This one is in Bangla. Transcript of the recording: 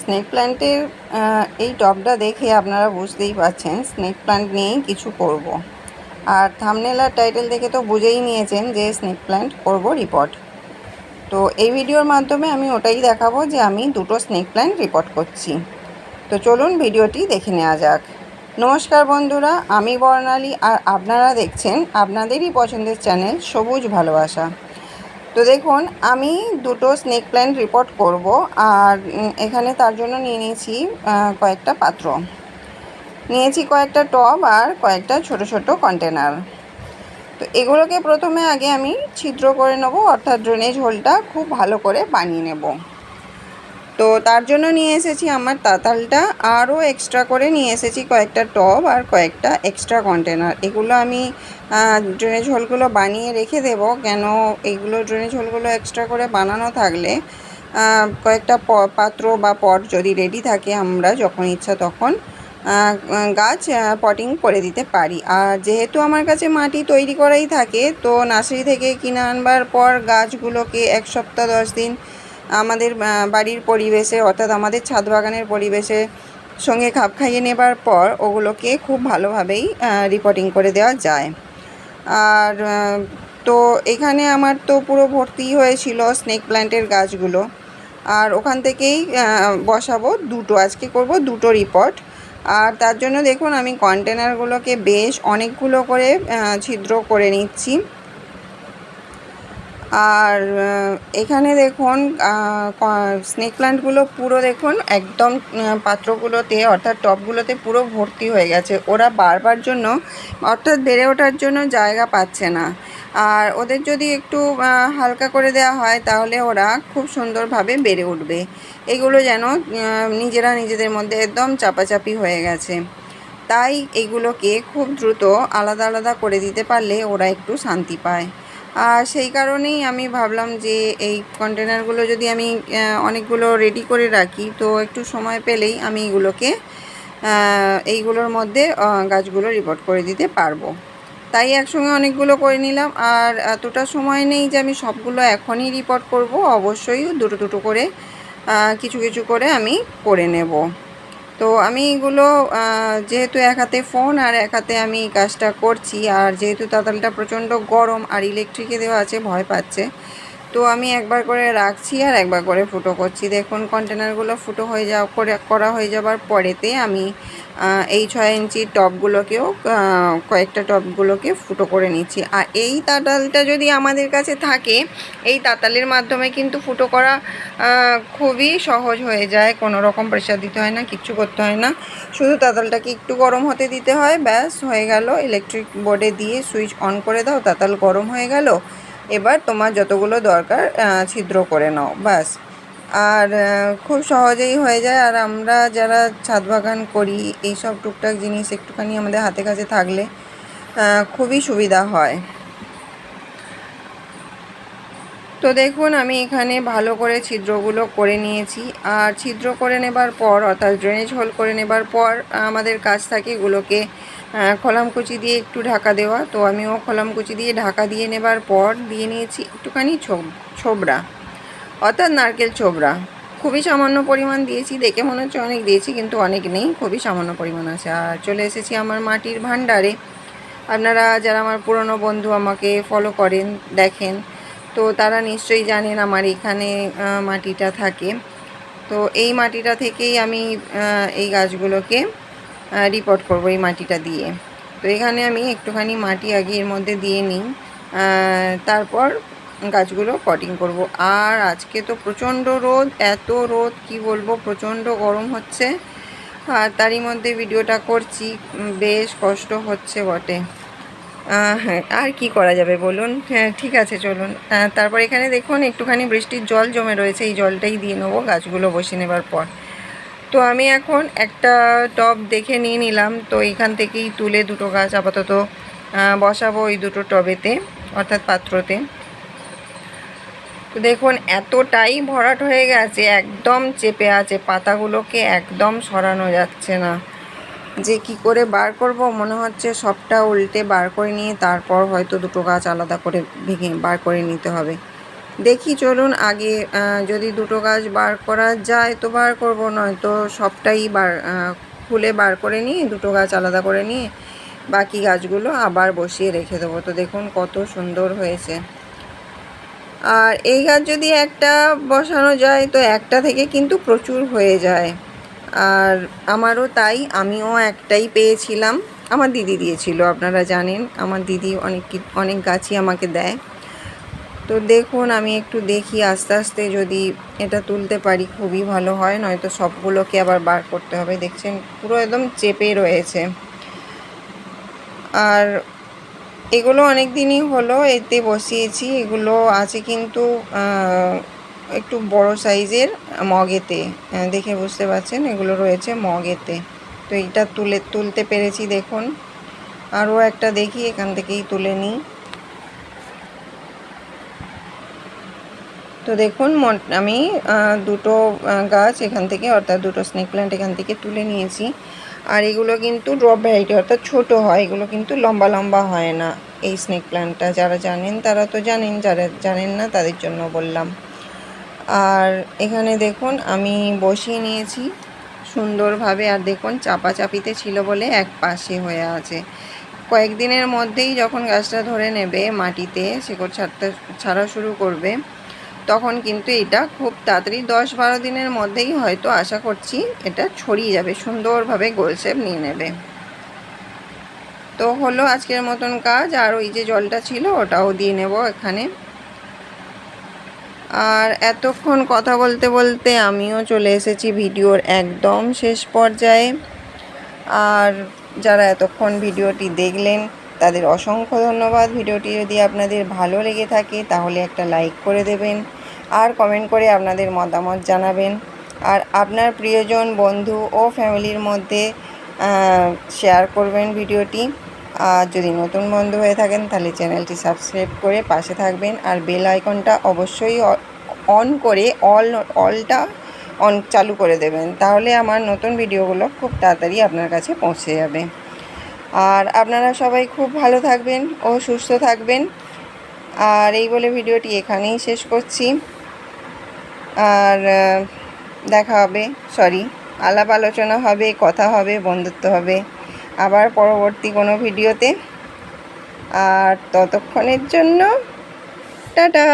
স্নেক প্ল্যান্টের এই টবটা দেখে আপনারা বুঝতেই পারছেন স্নেক প্ল্যান্ট নিয়েই কিছু করব। আর থামনেল আর টাইটেল দেখে তো বুঝেই নিয়েছেন যে স্নেক প্ল্যান্ট করব রিপোর্ট তো এই ভিডিওর মাধ্যমে আমি ওটাই দেখাবো যে আমি দুটো স্নেক প্ল্যান্ট রিপোর্ট করছি। তো চলুন ভিডিওটি দেখে নেওয়া যাক। নমস্কার বন্ধুরা, আমি বর্ণালী আর আপনারা দেখছেন আপনাদেরই পছন্দের চ্যানেল সবুজ ভালোবাসা। তো দেখুন, আমি দুটো স্নেক প্ল্যান্ট রিপোর্ট করব আর এখানে তার জন্য নিয়ে নিয়েছি কয়েকটা পাত্র। নিয়েছি কয়েকটা টব আর কয়েকটা ছোট ছোট কন্টেনার তো এগুলোকে প্রথমে আগে আমি ছিদ্র করে নেব, অর্থাৎ ড্রেনেজ হোলটা খুব ভালো করে বানিয়ে নেব। তো তার জন্য নিয়ে এসেছি আমার তাতালটা। আরও এক্সট্রা করে নিয়ে এসেছি কয়েকটা টব আর কয়েকটা এক্সট্রা কন্টেনার এগুলো আমি ড্রেনেজ হোলগুলো বানিয়ে রেখে দেব। কেন এইগুলো ড্রেনেজ হোলগুলো এক্সট্রা করে বানানো থাকলে কয়েকটা পাত্র বা পট যদি রেডি থাকে আমরা যখন ইচ্ছা তখন গাছ পটিং করে দিতে পারি। আর যেহেতু আমার কাছে মাটি তৈরি করাই থাকে, তো নার্সারি থেকে কিনে আনবার পর গাছগুলোকে এক সপ্তাহ, দশ দিন আমাদের বাড়ির পরিবেশে, অর্থাৎ আমাদের ছাদ বাগানের পরিবেশে সঙ্গে খাপ খাইয়ে নেবার পর ওগুলোকে খুব ভালোভাবেই রিপোর্টিং করে দেওয়া যায়। আর তো এখানে আমার তো পুরো ভর্তি হয়েছিল স্নেক প্ল্যান্টের গাছগুলো। আর ওখান থেকেই বসাবো, দুটো আজকে করব, দুটো রিপোর্ট আর তার জন্য দেখুন, আমি কন্টেনারগুলোকে বেশ অনেকগুলো করে ছিদ্র করে নিচ্ছি। আর এখানে দেখুন স্নেক প্ল্যান্টগুলো পুরো দেখুন একদম পাত্রগুলোতে অর্থাৎ টবগুলোতে পুরো ভর্তি হয়ে গেছে। ওরা বারবার জন্য, অর্থাৎ বেড়ে ওঠার জন্য জায়গা পাচ্ছে না। আর ওদের যদি একটু হালকা করে দেওয়া হয়, তাহলে ওরা খুব সুন্দরভাবে বেড়ে উঠবে। এগুলো যেন নিজেরা নিজেদের মধ্যে একদম চাপাচাপি হয়ে গেছে। তাই এগুলোকে খুব দ্রুত আলাদা আলাদা করে দিতে পারলে ওরা একটু শান্তি পায়। আর সেই কারণেই আমি ভাবলাম যে এই কন্টেনারগুলো যদি আমি অনেকগুলো রেডি করে রাখি, তো একটু সময় পেলেই আমি এগুলোকে এইগুলোর মধ্যে গাছগুলো রিপোর্ট করে দিতে পারব। তাই একসঙ্গে অনেকগুলো করে নিলাম। আর এতটা সময় নেই যে আমি সবগুলো এখনই রিপোর্ট করব, অবশ্যই দুটো দুটো করে কিছু কিছু করে আমি করে নেব। তো আমি এগুলো যেহেতু এক হাতে ফোন আর এক হাতে আমি কাজটা করছি, আর যেহেতু তাতালটা প্রচণ্ড গরম আর ইলেকট্রিকে দেওয়া আছে, ভয় পাচ্ছে, তো আমি একবার করে রাখছি আর একবার করে ফুটো করছি। দেখুন কন্টেনারগুলো ফুটো হয়ে যাওয়া, করে, করা হয়ে যাবার পরেতে আমি এই ছয় ইঞ্চির টবগুলোকেও আহ, কয়েকটা টবগুলোকে ফুটো করে নিচ্ছি। আর এই তাতালটা যদি আমাদের কাছে থাকে এই তাতালের মাধ্যমে কিন্তু ফুটো করা খুবই সহজ হয়ে যায়। কোনো রকম প্রেশার দিতে হয় না কিচ্ছু করতে হয় না। শুধু তাতালটাকে একটু গরম হতে দিতে হয় ব্যাস হয়ে গেল। ইলেকট্রিক বোর্ডে দিয়ে সুইচ অন করে দাও তাতাল গরম হয়ে গেল। এবার তোমার যতগুলো দরকার ছিদ্র করে নাও ব্যাস। আর খুব সহজেই হয়ে যায়। আর আমরা যারা ছাদ বাগান করি এইসব টুকটাক জিনিস একটুখানি আমাদের হাতে কাছে থাকলে খুবই সুবিধা হয়। তো দেখুন, আমি এখানে ভালো করে ছিদ্রগুলো করে নিয়েছি। আর ছিদ্র করে নেবার পর, অর্থাৎ ড্রেনেজ হোল করে নেবার পর, আমাদের কাজ থাকে এগুলোকে খোলামকুচি দিয়ে একটু ঢাকা দেওয়া। তো আমিও খোলামকুচি দিয়ে ঢাকা দিয়ে নেবার পর, দিয়ে নিয়েছি একটুখানি ছোব, ছোবড়া। অর্থাৎ নারকেল ছোবড়া। খুবই সামান্য পরিমাণ দিয়েছি, দেখে মনে হচ্ছে অনেক দিয়েছি, কিন্তু অনেক নেই, খুবই সামান্য পরিমাণ আছে। আর চলে এসেছি আমার মাটির ভাণ্ডারে। আপনারা যারা আমার পুরনো বন্ধু আমাকে ফলো করেন, দেখেন, তো তারা নিশ্চয়ই জানেন আমার এখানে মাটিটা থাকে। তো এই মাটিটা থেকেই আমি এই গাছগুলোকে রিপোর্ট করব এই মাটিটা দিয়ে। তো এখানে আমি একটুখানি মাটি আগে এর মধ্যে দিয়ে নিই তারপর গাছগুলো পটিং করব। আর আজকে তো প্রচণ্ড রোদ, এত রোদ, কি বলব, প্রচণ্ড গরম হচ্ছে। আর তারই মধ্যে ভিডিওটা করছি বেশ কষ্ট হচ্ছে বটে। হ্যাঁ আর কি করা যাবে বলুন? হ্যাঁ ঠিক আছে, চলুন। তারপর এখানে দেখুন, একটুখানি বৃষ্টির জল জমে রয়েছে, এই জলটাই দিয়ে নেব গাছগুলো বসে নেবার পর। তো আমি এখন একটা টব দেখে নিয়ে নিলাম, তো এখান থেকেই তুলে দুটো গাছ আপাতত বসাবো ওই দুটো টবেতে, অর্থাৎ পাত্রতে। তো দেখুন, এতটাই ভরাট হয়ে গেছে, একদম চেপে আছে, পাতাগুলোকে একদম সরানো যাচ্ছে না। যে কি করে বার করব, মনে হচ্ছে সবটা উল্টে বার করে নিয়ে তারপর হয়তো দুটো গাছ আলাদা করে ভেঙে বার করে নিতে হবে। দেখি, চলুন আগে যদি দুটো গাছ বার করা যায় তো বার করব, নয়তো সবটাই বার খুলে বার করে নিয়ে, দুটো গাছ আলাদা করে নিয়ে বাকি গাছগুলো আবার বসিয়ে রেখে দেবো। তো দেখুন কত সুন্দর হয়েছে। আর এই গাছ যদি একটা বসানো যায়, তো একটা থেকে কিন্তু প্রচুর হয়ে যায়। আর আমারও তাই, আমিও একটাই পেয়েছিলাম। আমার দিদি দিয়েছিল, আপনারা জানেন, আমার দিদি অনেক অনেক গাছই আমাকে দেয়। তো দেখুন, আমি একটু দেখি, আস্তে আস্তে যদি এটা তুলতে পারি, খুবই ভালো হয়। নয়তো সবগুলোকে আবার বার করতে হবে। দেখছেন, পুরো একদম চেপে রয়েছে। আর এগুলো অনেক দিনই হলো, এতে বসিয়েছি। এগুলো আছে কিন্তু একটু বড় সাইজের মগেতে দেখে বুঝতে পারছেন? এগুলো রয়েছে মগেতে। তো এটা তুলে, তুলতে পেরেছি, দেখুন। আরও একটা দেখি, এখান থেকেই তুলে নিই। তো দেখুন আমি দুটো গাছ এখান থেকে, অর্থাৎ দুটো স্নেক প্ল্যান্ট এখান থেকে তুলে নিয়েছি। আর এগুলো কিন্তু ড্রপ ভ্যারাইটি অর্থাৎ ছোট হয়, এগুলো কিন্তু লম্বা লম্বা হয় না। এই স্নেক প্ল্যান্টটা যারা জানেন, তারা তো জানেন, যারা জানেন না, তাদের জন্য বললাম। আর এখানে দেখুন, আমি বসিয়ে নিয়েছি সুন্দরভাবে। আর দেখুন, চাপাচাপিতে ছিল বলে এক পাশে হয়ে আছে। কয়েকদিনের মধ্যেই যখন গাছটা ধরে নেবে মাটিতে, শেকড় ছাড়তে, ছাড়া শুরু করবে তখন কিন্তু এটা খুব তাড়াতাড়ি দশ বারো দিনের মধ্যেই হয়তো আশা করছি এটা ছড়িয়ে যাবে, সুন্দরভাবে গোল শেপ নিয়ে নেবে। তো হলো আজকের মতন কাজ, আর ওই যে জলটা ছিল ওটাও দিয়ে নেব এখানে। আর এতক্ষণ কথা বলতে বলতে আমিও চলে এসেছি ভিডিওর একদম শেষ পর্যায়ে। আর যারা এতক্ষণ ভিডিওটি দেখলেন, তাদের অসংখ্য ধন্যবাদ। ভিডিওটি যদি আপনাদের ভালো লেগে থাকে, তাহলে একটা লাইক করে দেবেন। আর কমেন্ট করে আপনাদের মতামত জানাবেন। আর আপনার প্রিয়জন, বন্ধু ও ফ্যামিলির মধ্যে শেয়ার করবেন ভিডিওটি। আর যদি নতুন বন্ধু হয়ে থাকেন, তাহলে চ্যানেলটি সাবস্ক্রাইব করে পাশে থাকবেন। আর বেল আইকনটা অবশ্যই অন করে অল অলটা অন চালু করে দেবেন। তাহলে আমার নতুন ভিডিওগুলো খুব তাড়াতাড়ি আপনার কাছে পৌঁছে যাবে। আর আপনারা সবাই খুব ভালো থাকবেন ও সুস্থ থাকবেন। আর এই বলে ভিডিওটি এখানেই শেষ করছি। আর দেখা হবে সরি আলাপ আলোচনা হবে, কথা হবে, বন্ধুত্ব হবে। আবার পরবর্তী কোনো ভিডিওতে। আর ততক্ষণের জন্য, টাটা!